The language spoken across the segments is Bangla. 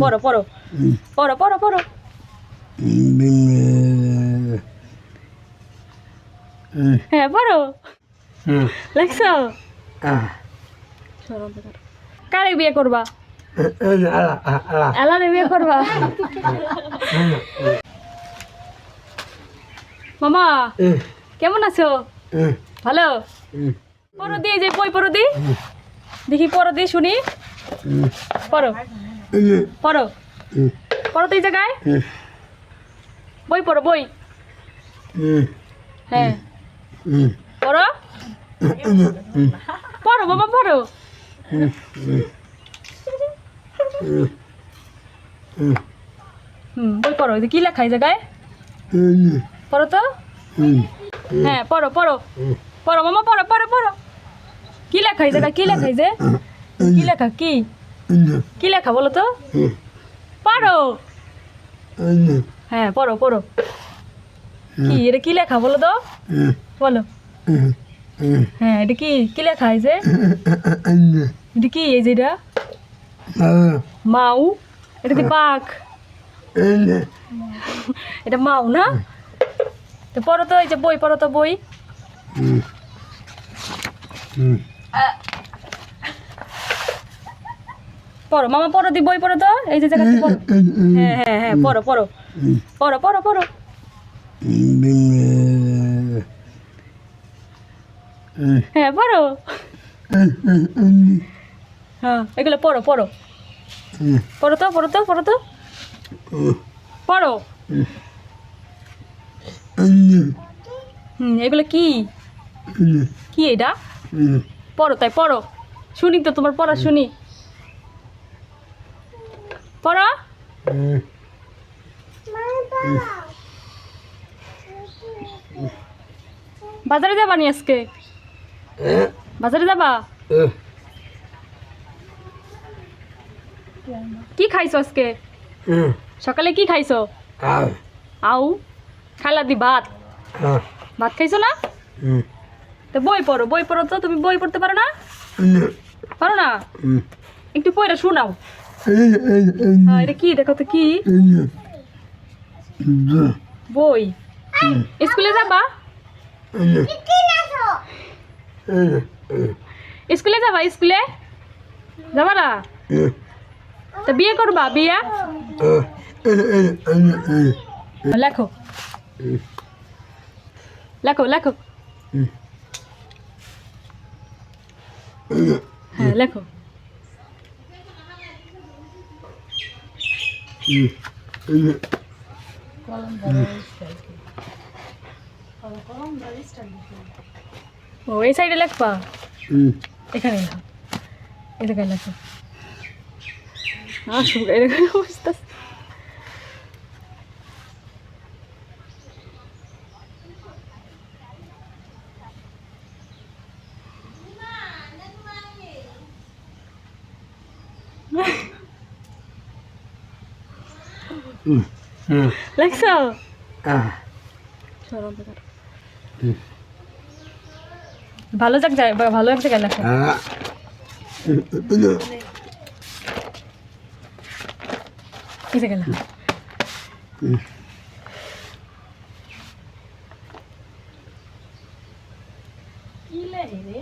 পড়ো পড়ো। পড়ো পড়ো পড়ো। হ্যাঁ পড়ো। লেখছো? কারে বিয়ে করবা? এলারে বিয়ে করবা? মামা কেমন আছো? ভালো? পড়ো দিয়ে যে বই পড়ো দি দেখি পড়ো দি শুনি পড়ো। পড়ো। পড়ো তো এই জায়গায়। বই পড়ো বই। হ্যাঁ। পড়ো। পড়ো বাবা পড়ো। হুম বই পড়ো। কি লেখা এই জায়গায়? পড়ো তো? হ্যাঁ পড়ো পড়ো। পড়ো মামা পড়ো পড়ো পড়ো। কি লেখা এই জায়গায়? কি লেখা এই যে? কি লেখা? কি? কি লেখা বলো তো? পারো। হ্যাঁ পড়ো পড়ো। কি এটা কি লেখা বলো তো? বলো। হ্যাঁ এটা কি কি লেখা যে? এটা কি এই যে এটা? মাউ। এটা কি পাক এটা মাউ না? তো পড়ো তো এই যে বই পড়ো তো বই। পড়ো। মামা পড়ো দি বই পড়ো তো? এই যে জায়গাতে পড়ো। হ্যাঁ হ্যাঁ হ্যাঁ পড়ো পড়ো। পড়ো পড়ো পড়ো। হ্যাঁ পড়ো। হ্যাঁ এগুলো পড়ো পড়ো। পড়ো তো পড়ো তো পড়ো তো। পড়ো। হুম এগুলো কি? কি এটা? পড়ো তাই পড়ো। শুনি তো তোমার পড়া শুনি। পড়ো। বাজারে যাবা নি আজকে? বাজারে যাবা? কি খাইছো আজকে? সকালে কি খাইছো? আউ খাইলা দি ভাত। ভাত খাইছো না? তো বই পড়ো বই পড়ো তো তুমি বই পড়তে পারো না। পারো না? একটু পড়ে শোনাও। হ্যাঁ এটা কি দেখো তো কি বই স্কুলে যাবা স্কুলে যাবা স্কুলে যাবা না তা বিয়ে করবা বিয়া লেখো লেখো লেখো হ্যাঁ লেখো ও এই সাইডে লাগবা এখানে এই জায়গায় লেখো। আসুক এরকম অবস্থা লেখছো সরো বেকার। ভালো যাক যায় বা- ভালো এক জায়গায় লেখো এই জায়গায় লেখো কি লেখে রে?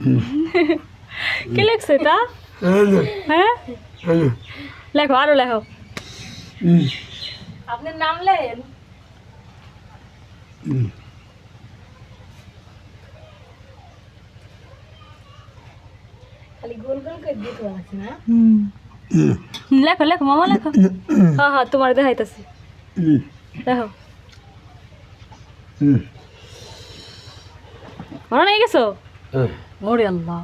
কি লেখছো এটা? হ্যাঁ? লেখো আরও লেখো। আপনার নাম লেন? খালি গোল গোল করে দিতে আছে না? লেখো লেখো মামা লেখো। হ্যাঁ হ্যাঁ তোমার দেখাইতেছি। দেখো মনে নিয়ে গেছো? ওরে আল্লাহ।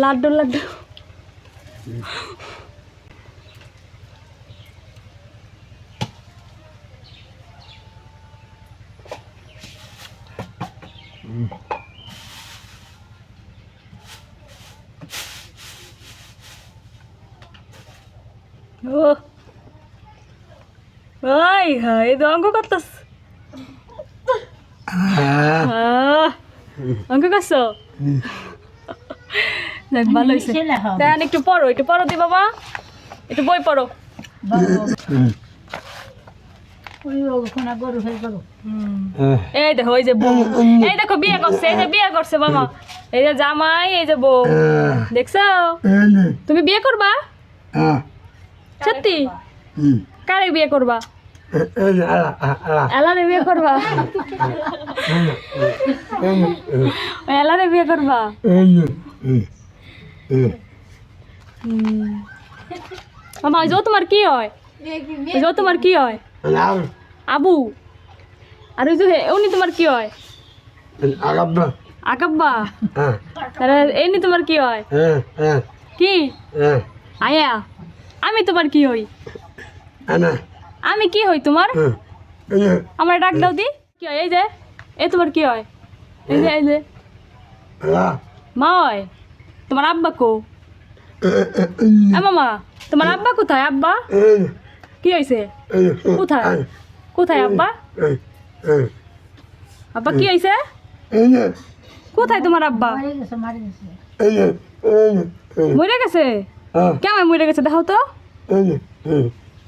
লাড্ডু লাড্ডু ও ওই হ্যাঁ এই তো অঙ্ক করতেছ অঙ্ক করছ দেখ ভালো হয়েছে। দেন একটু পড়ো একটু পড়ো দি বাবা। একটু বই পড়ো। এই দেখো এই যে বউ। এই দেখো বিয়ে করছে এই যে বিয়ে করছে বাবা। এই যে জামাই এই যে বউ। দেখছ? তুমি বিয়ে করবা? সত্যি? কারে বিয়ে করবা? এলারে বিয়ে করবা? এলারে বিয়ে করবা? মামা ওই তোমার কি হয়? ওই তোমার কি হয়? আবু। আর ওই যে উনি তোমার কি হয়? আকাব্বা। তাহলে এমনি তোমার কি হয়? কি? আয়া। আমি তোমার কি হই? আমি কি হই তোমার? আমার ডাক দাও দি। কি হয়? এই যে এ তোমার কি হয়? এই যে এই যে। মা হয়। তোমার আব্বা কো? এ মামা তোমার আব্বা কোথায় আব্বা? কি হয়েছে কোথায়? কোথায় আব্বা? আব্বা কি হয়েছে কোথায় তোমার আব্বা? মরে গেছে কেমন মরে গেছে? দেখাও তো।